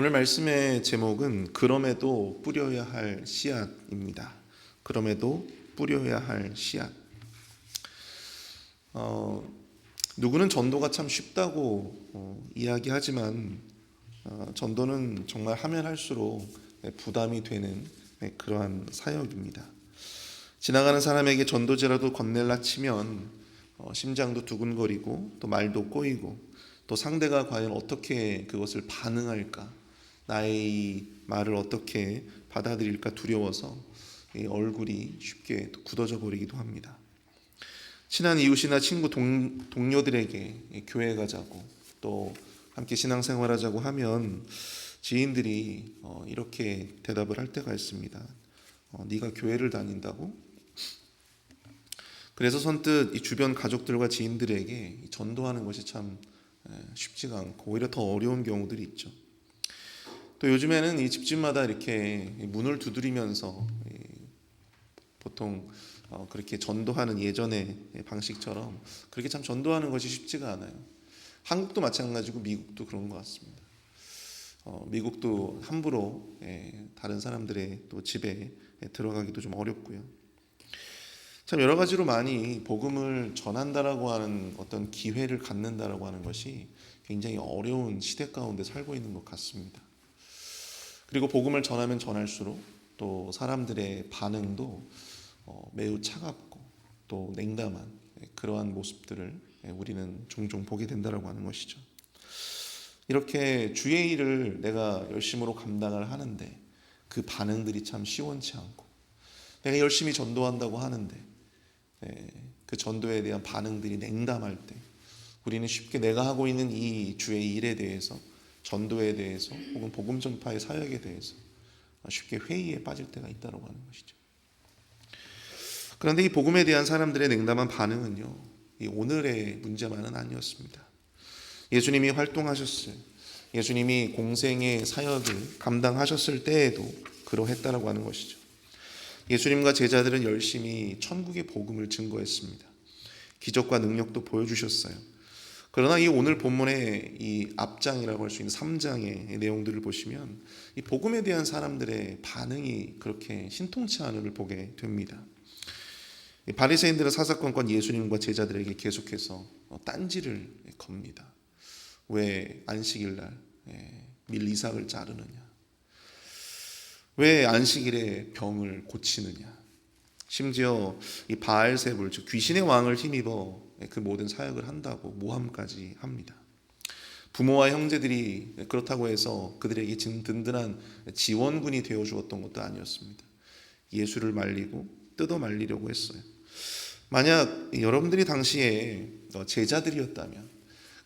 오늘 말씀의 제목은 그럼에도 뿌려야 할 씨앗입니다. 그럼에도 뿌려야 할 씨앗. 어, 누구는 전도가 참 쉽다고 어, 이야기하지만 어, 전도는 정말 하면 할수록 네, 부담이 되는 네, 그러한 사역입니다. 지나가는 사람에게 전도제라도 건넬라 치면 어, 심장도 두근거리고 또 말도 꼬이고 또 상대가 과연 어떻게 그것을 반응할까 나의 이 말을 어떻게 받아들일까 두려워서 이 얼굴이 쉽게 또 굳어져 버리기도 합니다. 친한 이웃이나 친구 동, 동료들에게 이 교회 가자고 또 함께 신앙생활 하자고 하면 지인들이 어, 이렇게 대답을 할 때가 있습니다. 어, 네가 교회를 다닌다고? 그래서 선뜻 이 주변 가족들과 지인들에게 이 전도하는 것이 참 에, 쉽지가 않고 오히려 더 어려운 경우들이 있죠. 또 요즘에는 이 집집마다 이렇게 문을 두드리면서 이 보통 어, 그렇게 전도하는 예전의 방식처럼 그렇게 참 전도하는 것이 쉽지가 않아요. 한국도 마찬가지고 미국도 그런 것 같습니다. 어, 미국도 함부로 예, 다른 사람들의 또 집에 예, 들어가기도 좀 어렵고요. 참 여러 가지로 많이 복음을 전한다라고 하는 어떤 기회를 갖는다라고 하는 것이 굉장히 어려운 시대 가운데 살고 있는 것 같습니다. 그리고 복음을 전하면 전할수록 또 사람들의 반응도 어, 매우 차갑고 또 냉담한 예, 그러한 모습들을 예, 우리는 종종 보게 된다라고 하는 것이죠. 이렇게 주의 일을 내가 열심으로 감당을 하는데 그 반응들이 참 시원치 않고 내가 열심히 전도한다고 하는데 예, 그 전도에 대한 반응들이 냉담할 때 우리는 쉽게 내가 하고 있는 이 주의 일에 대해서 전도에 대해서 혹은 복음 전파의 사역에 대해서 쉽게 회의에 빠질 때가 있다고 하는 것이죠. 그런데 이 복음에 대한 사람들의 냉담한 반응은요, 이 오늘의 문제만은 아니었습니다. 예수님이 활동하셨을, 예수님이 공생의 사역을 감당하셨을 때에도 그러했다라고 하는 것이죠. 예수님과 제자들은 열심히 천국의 복음을 증거했습니다. 기적과 능력도 보여주셨어요. 그러나 이 오늘 본문의 이 앞장이라고 할 수 있는 3장의 내용들을 보시면 이 복음에 대한 사람들의 반응이 그렇게 신통치 않음을 보게 됩니다. 바리새인들은 사사건건 예수님과 제자들에게 계속해서 딴지를 겁니다. 왜 안식일 날밀 이삭을 자르느냐? 왜 안식일에 병을 고치느냐? 심지어 이 바알세불 즉 귀신의 왕을 힘입어 그 모든 사역을 한다고 모함까지 합니다. 부모와 형제들이 그렇다고 해서 그들에게 든든한 지원군이 되어 주었던 것도 아니었습니다. 예수를 말리고 뜯어 말리려고 했어요. 만약 여러분들이 당시에 제자들이었다면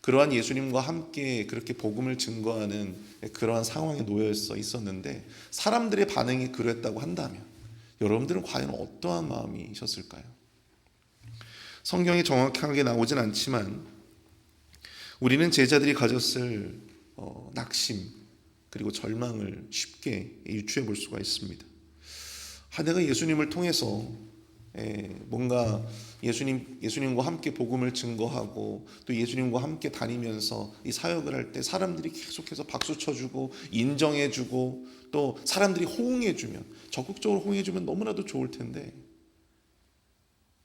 그러한 예수님과 함께 그렇게 복음을 증거하는 그러한 상황에 놓여 있었는데 사람들의 반응이 그랬다고 한다면 여러분들은 과연 어떠한 마음이셨을까요? 성경이 정확하게 나오진 않지만 우리는 제자들이 가졌을 어, 낙심 그리고 절망을 쉽게 유추해 볼 수가 있습니다. 아, 내가 예수님을 통해서 에, 뭔가 예수님 예수님과 함께 복음을 증거하고 또 예수님과 함께 다니면서 이 사역을 할 때 사람들이 계속해서 박수 쳐주고 인정해주고 또 사람들이 호응해주면 적극적으로 호응해주면 너무나도 좋을 텐데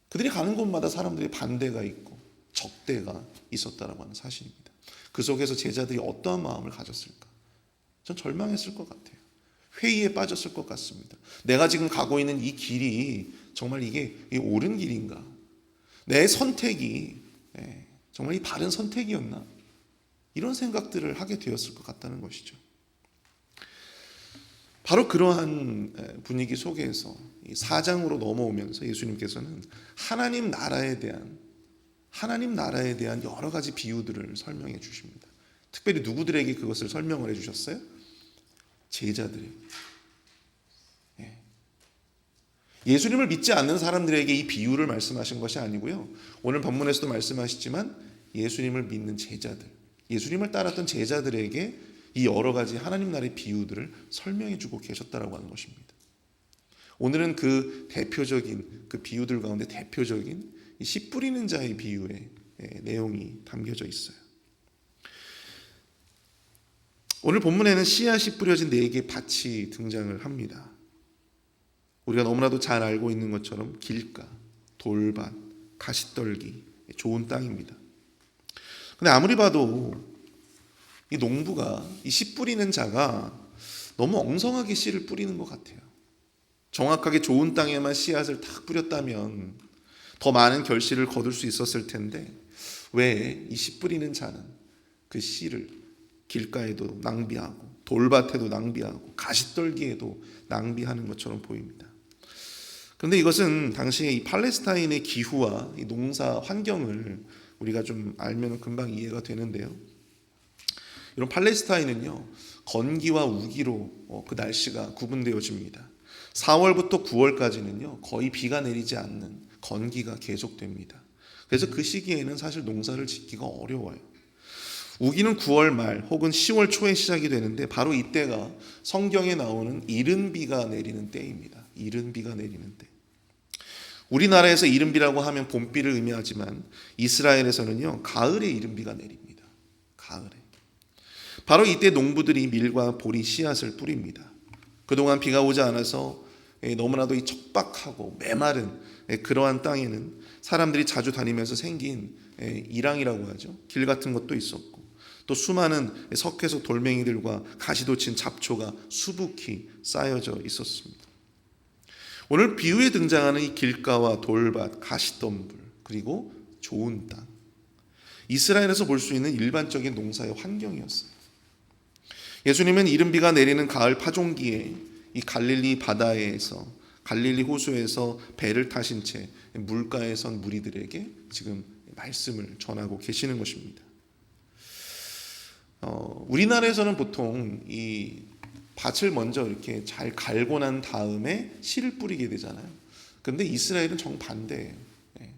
그들이 가는 곳마다 사람들이 반대가 있고 적대가 있었다라고 하는 사실입니다. 그 속에서 제자들이 어떠한 마음을 가졌을까? 전 절망했을 것 같아요. 회의에 빠졌을 것 같습니다. 내가 지금 가고 있는 이 길이 정말 이게 옳은 길인가? 내 선택이 예, 정말 이 바른 선택이었나? 이런 생각들을 하게 되었을 것 같다는 것이죠. 바로 그러한 분위기 속에서 사장으로 넘어오면서 예수님께서는 하나님 나라에 대한 하나님 나라에 대한 여러 가지 비유들을 설명해 주십니다. 특별히 누구들에게 그것을 설명을 해 주셨어요? 제자들에게. 예. 예수님을 믿지 않는 사람들에게 이 비유를 말씀하신 것이 아니고요. 오늘 본문에서도 말씀하시지만 예수님을 믿는 제자들, 예수님을 따랐던 제자들에게 이 여러 가지 하나님 나라의 비유들을 설명해 주고 계셨다라고 하는 것입니다. 오늘은 그 대표적인 그 비유들 가운데 대표적인 씨 뿌리는 자의 비유의 내용이 담겨져 있어요. 오늘 본문에는 씨앗이 뿌려진 네 개의 밭이 등장을 합니다. 우리가 너무나도 잘 알고 있는 것처럼 길가, 돌밭, 가시떨기, 좋은 땅입니다. 근데 아무리 봐도 이 농부가 이 씨 뿌리는 자가 너무 엉성하게 씨를 뿌리는 것 같아요. 정확하게 좋은 땅에만 씨앗을 탁 뿌렸다면 더 많은 결실을 거둘 수 있었을 텐데 왜 이 씨 뿌리는 자는 그 씨를 길가에도 낭비하고 돌밭에도 낭비하고 가시떨기에도 낭비하는 것처럼 보입니다. 그런데 이것은 당시의 이 팔레스타인의 기후와 이 농사 환경을 우리가 좀 알면 금방 이해가 되는데요. 이런 팔레스타인은요 건기와 우기로 어, 그 날씨가 구분되어집니다. 4월부터 9월까지는요 거의 비가 내리지 않는 건기가 계속됩니다. 그래서 그 시기에는 사실 농사를 짓기가 어려워요. 우기는 9월 말 혹은 10월 초에 시작이 되는데 바로 이때가 성경에 나오는 이른 비가 내리는 때입니다. 이른 비가 내리는 때. 우리나라에서 이른 비라고 하면 봄비를 의미하지만 이스라엘에서는요 가을에 이른 비가 내립니다. 가을에. 바로 이때 농부들이 밀과 보리 씨앗을 뿌립니다. 그동안 비가 오지 않아서 예, 너무나도 이 척박하고 메마른 예, 그러한 땅에는 사람들이 자주 다니면서 생긴 예, 이랑이라고 하죠. 길 같은 것도 있었고 또 수많은 석회소 돌멩이들과 가시도 친 잡초가 수북히 쌓여져 있었습니다. 오늘 비유에 등장하는 이 길가와 돌밭, 가시덤불 그리고 좋은 땅 이스라엘에서 볼 수 있는 일반적인 농사의 환경이었어요. 예수님은 이른 비가 내리는 가을 파종기에 이 갈릴리 바다에서 갈릴리 호수에서 배를 타신 채 물가에 선 무리들에게 지금 말씀을 전하고 계시는 것입니다. 어, 우리나라에서는 보통 이 밭을 먼저 이렇게 잘 갈고 난 다음에 씨를 뿌리게 되잖아요. 근데 이스라엘은 정반대예요. 예.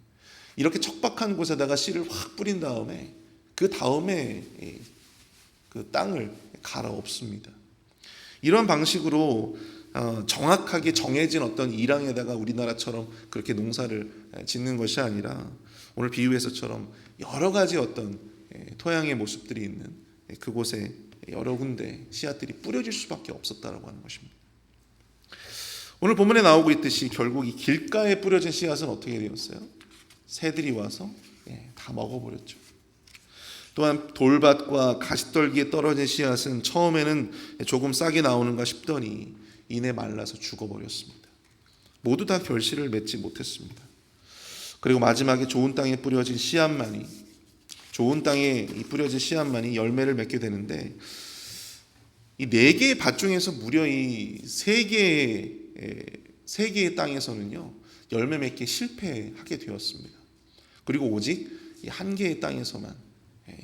이렇게 척박한 곳에다가 씨를 확 뿌린 다음에 그 다음에 그 땅을 갈아엎습니다. 이런 방식으로 어, 정확하게 정해진 어떤 일항에다가 우리나라처럼 그렇게 농사를 짓는 것이 아니라 오늘 비유에서처럼 여러 가지 어떤 예, 토양의 모습들이 있는 그곳에 여러 군데 씨앗들이 뿌려질 수밖에 없었다라고 하는 것입니다. 오늘 본문에 나오고 있듯이 결국 이 길가에 뿌려진 씨앗은 어떻게 되었어요? 새들이 와서 예, 다 먹어버렸죠. 또한 돌밭과 가시떨기에 떨어진 씨앗은 처음에는 조금 싸게 나오는가 싶더니 이내 말라서 죽어버렸습니다. 모두 다 결실을 맺지 못했습니다. 그리고 마지막에 좋은 땅에 뿌려진 씨앗만이 좋은 땅에 뿌려진 씨앗만이 열매를 맺게 되는데 이 네 개의 밭 중에서 무려 이 세 개의 세 개의 땅에서는요 열매 맺기 실패하게 되었습니다. 그리고 오직 한 개의 땅에서만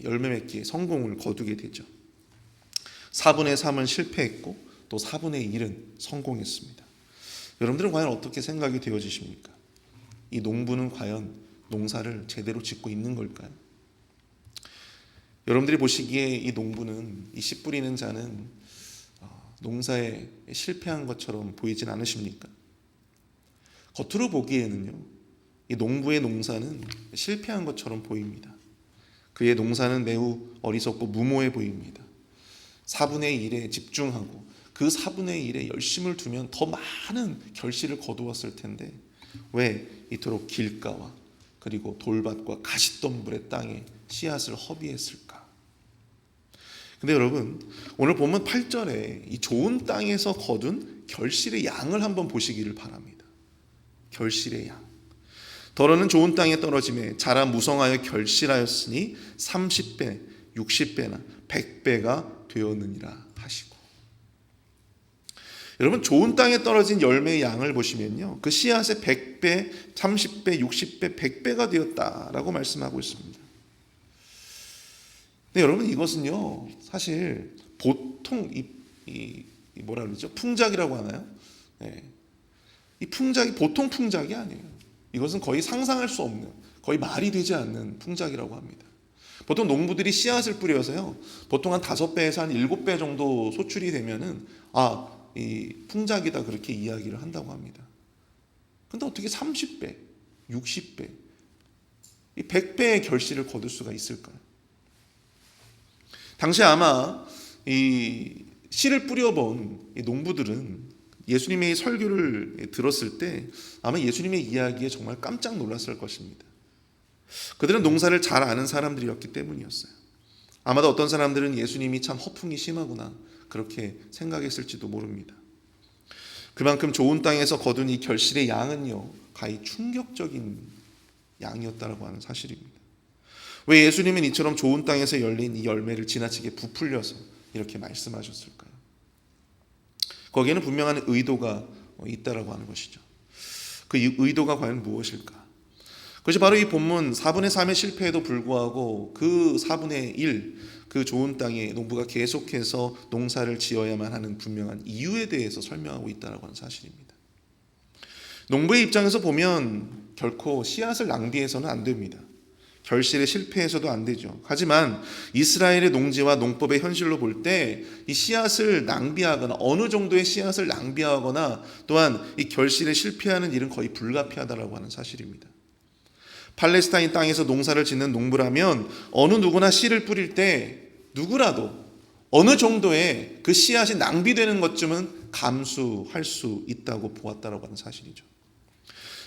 열매 맺기에 성공을 거두게 되죠. 4분의 3은 실패했고 또 4분의 1은 성공했습니다. 여러분들은 과연 어떻게 생각이 되어지십니까? 이 농부는 과연 농사를 제대로 짓고 있는 걸까요? 여러분들이 보시기에 이 농부는 이 씨 뿌리는 자는 어, 농사에 실패한 것처럼 보이진 않으십니까? 겉으로 보기에는요, 이 농부의 농사는 실패한 것처럼 보입니다. 그의 농사는 매우 어리석고 무모해 보입니다. 4분의 1에 집중하고 그 4분의 1에 열심을 두면 더 많은 결실을 거두었을 텐데 왜 이토록 길가와 그리고 돌밭과 가시덤불의 땅에 씨앗을 허비했을까? 근데 여러분 오늘 보면 8절에 이 좋은 땅에서 거둔 결실의 양을 한번 보시기를 바랍니다. 결실의 양. 더러는 좋은 땅에 떨어짐에 자라 무성하여 결실하였으니 30배, 60배나 100배가 되었느니라 하시고. 여러분 좋은 땅에 떨어진 열매의 양을 보시면요. 그 씨앗의 100배, 30배, 60배, 100배가 되었다라고 말씀하고 있습니다. 근데 여러분 이것은요. 사실 보통 이, 이, 이 뭐라 그러죠? 풍작이라고 하나요? 네. 이 풍작이 보통 풍작이 아니에요. 이것은 거의 상상할 수 없는 거의 말이 되지 않는 풍작이라고 합니다. 보통 농부들이 씨앗을 뿌려서요. 보통 한 다섯 배에서 한 일곱 배 정도 소출이 되면은 아, 이 풍작이다 그렇게 이야기를 한다고 합니다. 근데 어떻게 30배, 60배, 이 100배의 결실을 거둘 수가 있을까요? 당시 아마 이 씨를 뿌려본 이 농부들은 예수님의 설교를 들었을 때 아마 예수님의 이야기에 정말 깜짝 놀랐을 것입니다. 그들은 농사를 잘 아는 사람들이었기 때문이었어요. 아마도 어떤 사람들은 예수님이 참 허풍이 심하구나 그렇게 생각했을지도 모릅니다. 그만큼 좋은 땅에서 거둔 이 결실의 양은요 가히 충격적인 양이었다라고 하는 사실입니다. 왜 예수님은 이처럼 좋은 땅에서 열린 이 열매를 지나치게 부풀려서 이렇게 말씀하셨을까요? 거기에는 분명한 의도가 있다라고 하는 것이죠. 그 의도가 과연 무엇일까? 그것이 바로 이 본문 4분의 3의 실패에도 불구하고 그 4분의 1, 그 좋은 땅에 농부가 계속해서 농사를 지어야만 하는 분명한 이유에 대해서 설명하고 있다는 사실입니다. 농부의 입장에서 보면 결코 씨앗을 낭비해서는 안 됩니다. 결실에 실패해서도 안 되죠. 하지만 이스라엘의 농지와 농법의 현실로 볼 때 이 씨앗을 낭비하거나 어느 정도의 씨앗을 낭비하거나 또한 이 결실에 실패하는 일은 거의 불가피하다라고 하는 사실입니다. 팔레스타인 땅에서 농사를 짓는 농부라면 어느 누구나 씨를 뿌릴 때 누구라도 어느 정도의 그 씨앗이 낭비되는 것쯤은 감수할 수 있다고 보았다라고 하는 사실이죠.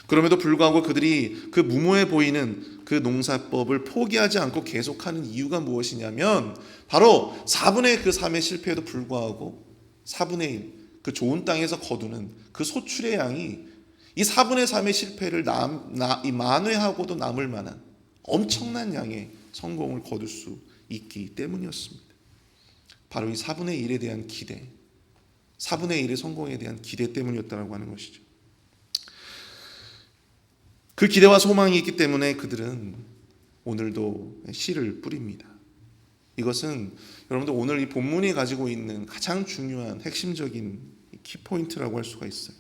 그럼에도 불구하고 그들이 그 무모해 보이는 그 농사법을 포기하지 않고 계속하는 이유가 무엇이냐면 바로 4분의 그 3의 실패에도 불구하고 4분의 1, 그 좋은 땅에서 거두는 그 소출의 양이 이 4분의 3의 실패를 남, 나, 이 만회하고도 남을 만한 엄청난 양의 성공을 거둘 수 있기 때문이었습니다. 바로 이 4분의 1에 대한 기대, 4분의 1의 성공에 대한 기대 때문이었다고 하는 것이죠. 그 기대와 소망이 있기 때문에 그들은 오늘도 씨를 뿌립니다. 이것은 여러분들 오늘 이 본문이 가지고 있는 가장 중요한 핵심적인 키포인트라고 할 수가 있어요.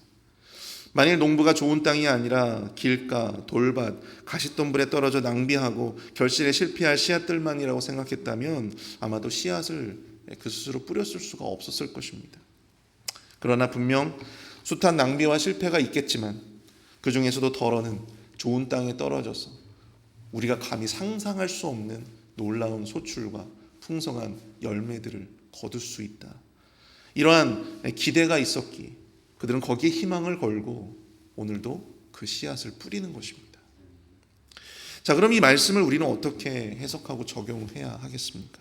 만일 농부가 좋은 땅이 아니라 길가, 돌밭, 가시덤불에 떨어져 낭비하고 결실에 실패할 씨앗들만이라고 생각했다면 아마도 씨앗을 그 스스로 뿌렸을 수가 없었을 것입니다. 그러나 분명 숱한 낭비와 실패가 있겠지만 그 중에서도 덜어는 좋은 땅에 떨어져서 우리가 감히 상상할 수 없는 놀라운 소출과 풍성한 열매들을 거둘 수 있다. 이러한 기대가 있었기 그들은 거기에 희망을 걸고 오늘도 그 씨앗을 뿌리는 것입니다. 자, 그럼 이 말씀을 우리는 어떻게 해석하고 적용해야 하겠습니까?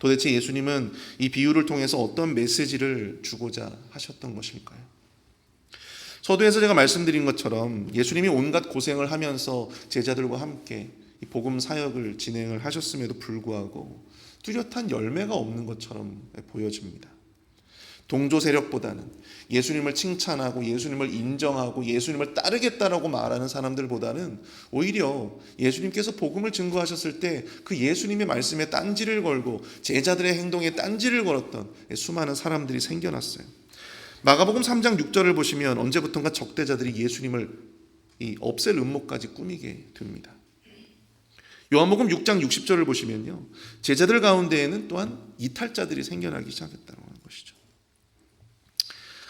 도대체 예수님은 이 비유를 통해서 어떤 메시지를 주고자 하셨던 것일까요? 서두에서 제가 말씀드린 것처럼 예수님이 온갖 고생을 하면서 제자들과 함께 이 복음 사역을 진행을 하셨음에도 불구하고 뚜렷한 열매가 없는 것처럼 보여집니다. 동조 세력보다는 예수님을 칭찬하고 예수님을 인정하고 예수님을 따르겠다라고 말하는 사람들보다는 오히려 예수님께서 복음을 증거하셨을 때 그 예수님의 말씀에 딴지를 걸고 제자들의 행동에 딴지를 걸었던 수많은 사람들이 생겨났어요. 마가복음 3장 6절을 보시면 언제부턴가 적대자들이 예수님을 이 없앨 음모까지 꾸미게 됩니다. 요한복음 6장 60절을 보시면요. 제자들 가운데에는 또한 이탈자들이 생겨나기 시작했다는 것이죠.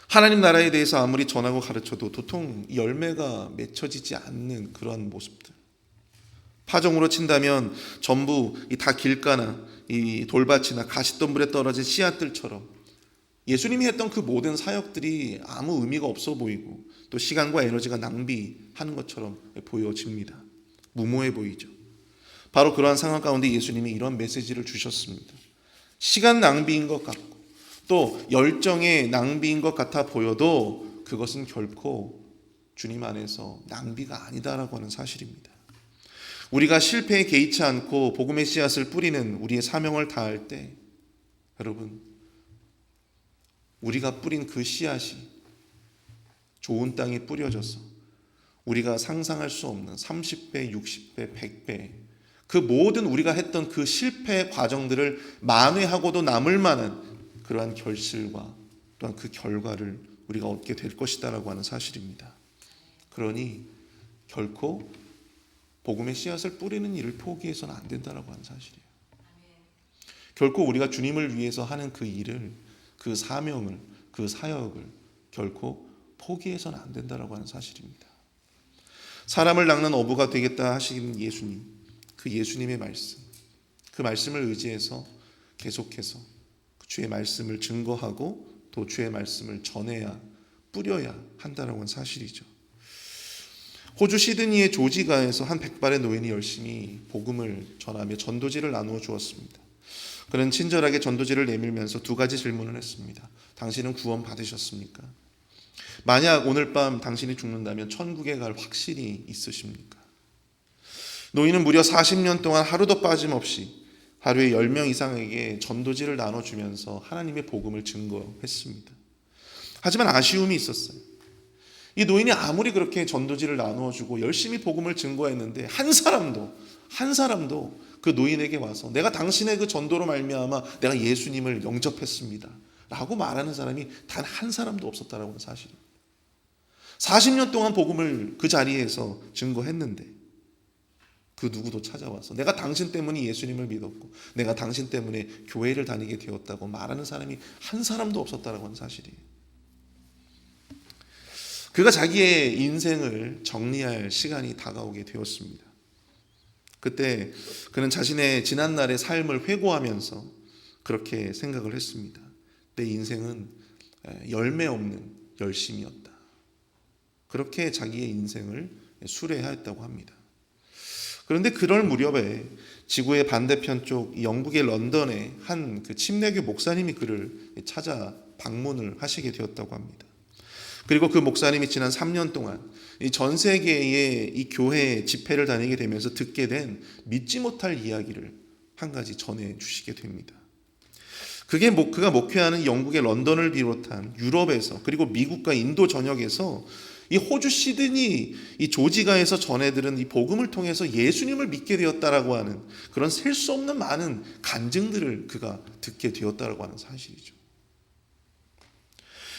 하나님 나라에 대해서 아무리 전하고 가르쳐도 도통 열매가 맺혀지지 않는 그러한 모습들. 파종으로 친다면 전부 다 길가나 이 돌밭이나 가시덤불에 떨어진 씨앗들처럼 예수님이 했던 그 모든 사역들이 아무 의미가 없어 보이고 또 시간과 에너지가 낭비하는 것처럼 보여집니다. 무모해 보이죠. 바로 그러한 상황 가운데 예수님이 이런 메시지를 주셨습니다. 시간 낭비인 것 같고 또 열정의 낭비인 것 같아 보여도 그것은 결코 주님 안에서 낭비가 아니다라고 하는 사실입니다. 우리가 실패에 개의치 않고 복음의 씨앗을 뿌리는 우리의 사명을 다할 때 여러분 우리가 뿌린 그 씨앗이 좋은 땅에 뿌려져서 우리가 상상할 수 없는 30배, 60배, 100배 그 모든 우리가 했던 그 실패의 과정들을 만회하고도 남을 만한 그러한 결실과 또한 그 결과를 우리가 얻게 될 것이다라고 하는 사실입니다. 그러니 결코 복음의 씨앗을 뿌리는 일을 포기해서는 안 된다라고 하는 사실이에요. 결코 우리가 주님을 위해서 하는 그 일을 그 사명을 그 사역을 결코 포기해서는 안 된다라고 하는 사실입니다. 사람을 낚는 어부가 되겠다 하신 예수님, 그 예수님의 말씀, 그 말씀을 의지해서 계속해서 주의 말씀을 증거하고 또 주의 말씀을 전해야 뿌려야 한다라고 하는 사실이죠. 호주 시드니의 조지가에서 한 백발의 노인이 열심히 복음을 전하며 전도지를 나누어 주었습니다. 그는 친절하게 전도지를 내밀면서 두 가지 질문을 했습니다. 당신은 구원 받으셨습니까? 만약 오늘 밤 당신이 죽는다면 천국에 갈 확신이 있으십니까? 노인은 무려 40년 동안 하루도 빠짐없이 하루에 10명 이상에게 전도지를 나눠주면서 하나님의 복음을 증거했습니다. 하지만 아쉬움이 있었어요. 이 노인이 아무리 그렇게 전도지를 나누어주고 열심히 복음을 증거했는데 한 사람도 한 사람도 그 노인에게 와서 내가 당신의 그 전도로 말미암아 내가 예수님을 영접했습니다. 라고 말하는 사람이 단 한 사람도 없었다라고 하는 사실입니다. 40년 동안 복음을 그 자리에서 증거했는데 그 누구도 찾아와서 내가 당신 때문에 예수님을 믿었고 내가 당신 때문에 교회를 다니게 되었다고 말하는 사람이 한 사람도 없었다라고 하는 사실이에요. 그가 자기의 인생을 정리할 시간이 다가오게 되었습니다. 그때 그는 자신의 지난날의 삶을 회고하면서 그렇게 생각을 했습니다. 내 인생은 열매 없는 열심이었다. 그렇게 자기의 인생을 수레하였다고 합니다. 그런데 그럴 무렵에 지구의 반대편 쪽 영국의 런던에 한그 침례교 목사님이 그를 찾아 방문을 하시게 되었다고 합니다. 그리고 그 목사님이 지난 3년 동안 전 세계의 이 교회 집회를 다니게 되면서 듣게 된 믿지 못할 이야기를 한 가지 전해 주시게 됩니다. 그게 그가 목회하는 영국의 런던을 비롯한 유럽에서 그리고 미국과 인도 전역에서 이 호주 시드니 이 조지가에서 전해들은 이 복음을 통해서 예수님을 믿게 되었다라고 하는 그런 셀 수 없는 많은 간증들을 그가 듣게 되었다라고 하는 사실이죠.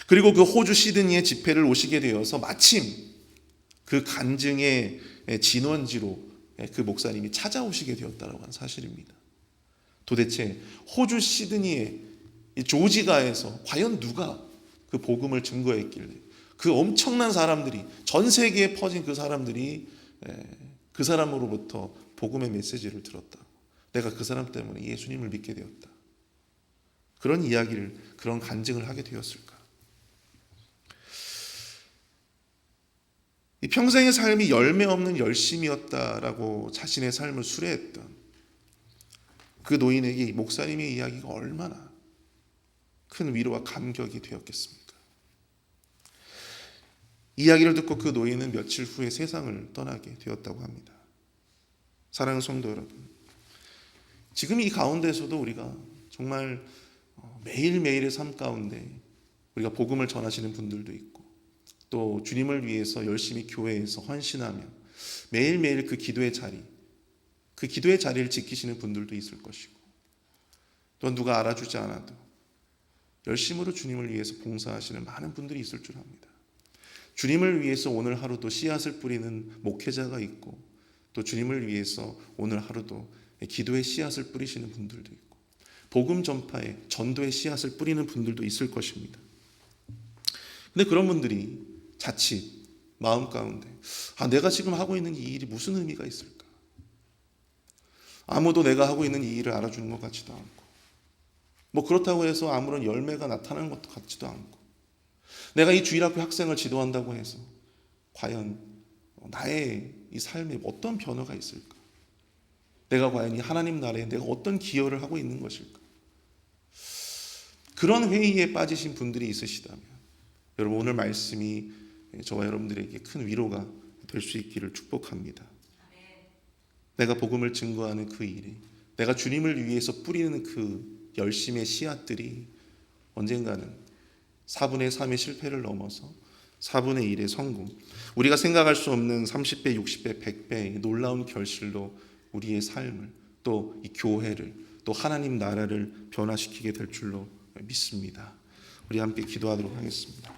그리고 그 호주 시드니의 집회를 오시게 되어서 마침 그 간증의 진원지로 그 목사님이 찾아오시게 되었다라고 하는 사실입니다. 도대체 호주 시드니의 조지가에서 과연 누가 그 복음을 증거했길래 그 엄청난 사람들이 전 세계에 퍼진 그 사람들이 그 사람으로부터 복음의 메시지를 들었다. 내가 그 사람 때문에 예수님을 믿게 되었다. 그런 이야기를 그런 간증을 하게 되었을까? 이 평생의 삶이 열매 없는 열심이었다라고 자신의 삶을 수레했던 그 노인에게 목사님의 이야기가 얼마나 큰 위로와 감격이 되었겠습니까? 이야기를 듣고 그 노인은 며칠 후에 세상을 떠나게 되었다고 합니다. 사랑하는 성도 여러분, 지금 이 가운데서도 우리가 정말 어, 매일매일의 삶 가운데 우리가 복음을 전하시는 분들도 있고 또 주님을 위해서 열심히 교회에서 헌신하며 매일매일 그 기도의 자리, 그 기도의 자리를 지키시는 분들도 있을 것이고 또 누가 알아주지 않아도 열심으로 주님을 위해서 봉사하시는 많은 분들이 있을 줄 압니다. 주님을 위해서 오늘 하루도 씨앗을 뿌리는 목회자가 있고 또 주님을 위해서 오늘 하루도 기도의 씨앗을 뿌리시는 분들도 있고 복음 전파에 전도의 씨앗을 뿌리는 분들도 있을 것입니다. 근데 그런 분들이 자칫 마음 가운데 아 내가 지금 하고 있는 이 일이 무슨 의미가 있을까? 아무도 내가 하고 있는 이 일을 알아주는 것 같지도 않고 뭐 그렇다고 해서 아무런 열매가 나타나는 것도 같지도 않고 내가 이 주일학교 학생을 지도한다고 해서 과연 나의 이 삶에 어떤 변화가 있을까? 내가 과연 이 하나님 나라에 내가 어떤 기여를 하고 있는 것일까? 그런 회의에 빠지신 분들이 있으시다면 여러분 오늘 말씀이 저와 여러분들에게 큰 위로가 될 수 있기를 축복합니다. 내가 복음을 증거하는 그 일이 내가 주님을 위해서 뿌리는 그 열심의 씨앗들이 언젠가는 4분의 3의 실패를 넘어서 4분의 1의 성공. 우리가 생각할 수 없는 30배, 60배, 100배의 놀라운 결실로 우리의 삶을 또 이 교회를 또 하나님 나라를 변화시키게 될 줄로 믿습니다. 우리 함께 기도하도록 하겠습니다.